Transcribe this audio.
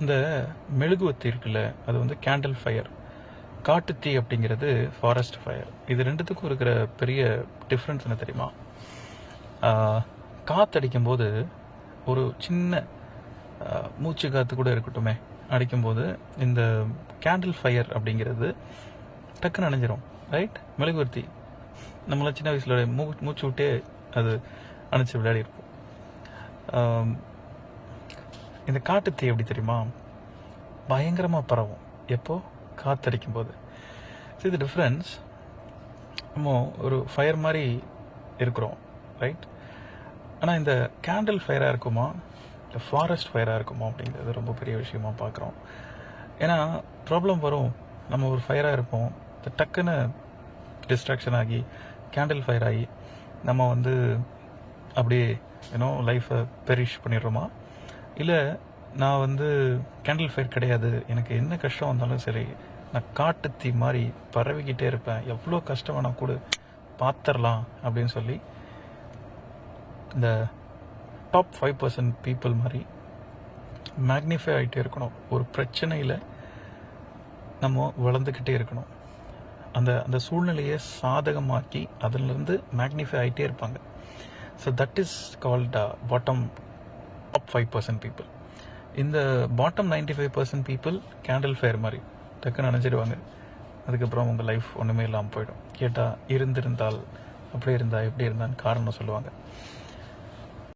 இந்த மெழுகுவத்தி இருக்குல்ல அது வந்து கேண்டில் ஃபயர் காட்டுத்தீ அப்படிங்கிறது ஃபாரஸ்ட் ஃபயர் இது ரெண்டுத்துக்கும் இருக்கிற பெரிய டிஃப்ரென்ஸ் என்ன தெரியுமா? காற்றடிக்கும் போது ஒரு சின்ன மூச்சு காற்று கூட இருக்கட்டுமே. அடிக்கும்போது இந்த கேண்டில் ஃபயர் அப்படிங்கிறது டக்குன்னு அணைஞ்சிரும் ரைட் மெழுகுவர்த்தி. நம்மளாம் சின்ன வயசுல மூ மூச்சு விட்டே அது அணைச்சு விளையாடி இருப்போம் இந்த காட்டுத்தீ எப்படி தெரியுமா? பயங்கரமாக பரவும். எப்போது காத்தடிக்கும் போது இது டிஃப்ரென்ஸ் நம்ம ஒரு ஃபயர் மாதிரி இருக்கிறோம் ரைட் ஆனால் இந்த கேண்டில் ஃபயராக இருக்குமா? இல்லை ஃபாரஸ்ட் ஃபயராக இருக்குமா அப்படிங்கிறது ரொம்ப பெரிய விஷயமா பார்க்குறோம். ஏன்னா ப்ராப்ளம் வரும். நம்ம ஒரு ஃபயராக இருப்போம். டக்குன்னு டிஸ்ட்ராக்ஷன் ஆகி கேண்டில் ஃபயர் ஆகி நம்ம வந்து அப்படியே ஏன்னோ லைஃப்பை பெரிஷ் பண்ணிடுறோமா? இல்லை நான் வந்து கேண்டில் ஃபயர் கிடையாது. எனக்கு என்ன கஷ்டம் வந்தாலும் சரி நான் காட்டுத்தீ மாதிரி பரவிக்கிட்டே இருப்பேன். எவ்வளோ கஷ்டம் வேணால் கூட பார்த்துடலாம் அப்படின்னு சொல்லி இந்த டாப் ஃபைவ் பர்சன்ட் பீப்புள் மாதிரி மேக்னிஃபை ஆகிட்டே இருக்கணும். ஒரு பிரச்சனையில் நம்ம வளர்ந்துக்கிட்டே இருக்கணும். அந்த அந்த சூழ்நிலையை சாதகமாக்கி அதிலிருந்து மேக்னிஃபை ஆகிட்டே இருப்பாங்க. So that is called bottom up five percent people இந்த bottom ninety five percent people candle fire மாதிரி டக்குன்னு நினச்சிடுவாங்க. அதுக்கப்புறம் உங்கள் லைஃப் ஒன்றுமே இல்லாமல் போயிடும். கேட்டால் இருந்திருந்தால் அப்படி இருந்தால் எப்படி இருந்தான்னு காரணம் சொல்லுவாங்க.